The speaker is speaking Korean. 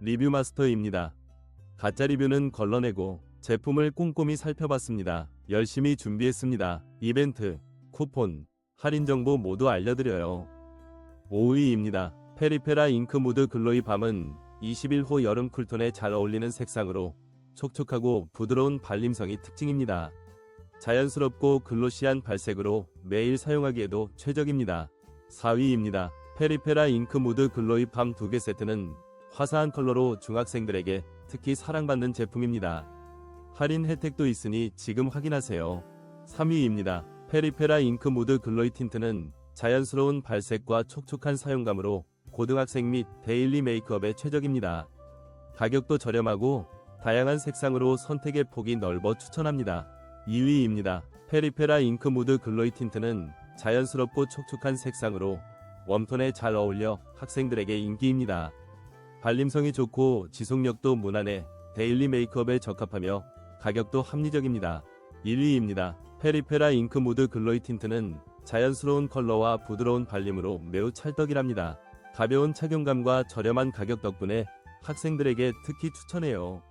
리뷰 마스터입니다. 가짜 리뷰는 걸러내고 제품을 꼼꼼히 살펴봤습니다. 열심히 준비했습니다. 이벤트, 쿠폰, 할인 정보 모두 알려드려요. 5위입니다. 페리페라 잉크 무드 글로이 밤은 21호 여름 쿨톤에 잘 어울리는 색상으로 촉촉하고 부드러운 발림성이 특징입니다. 자연스럽고 글로시한 발색으로 매일 사용하기에도 최적입니다. 4위입니다. 페리페라 잉크 무드 글로이 밤두개 세트는 화사한 컬러로 중학생들에게 특히 사랑받는 제품입니다. 할인 혜택도 있으니 지금 확인하세요. 3위입니다. 페리페라 잉크 무드 글로이 틴트는 자연스러운 발색과 촉촉한 사용감으로 고등학생 및 데일리 메이크업에 최적입니다. 가격도 저렴하고 다양한 색상으로 선택의 폭이 넓어 추천합니다. 2위입니다. 페리페라 잉크 무드 글로이 틴트는 자연스럽고 촉촉한 색상으로 웜톤에 잘 어울려 학생들에게 인기입니다. 발림성이 좋고 지속력도 무난해 데일리 메이크업에 적합하며 가격도 합리적입니다. 1위입니다. 페리페라 잉크 무드 글로이 틴트는 자연스러운 컬러와 부드러운 발림으로 매우 찰떡이랍니다. 가벼운 착용감과 저렴한 가격 덕분에 학생들에게 특히 추천해요.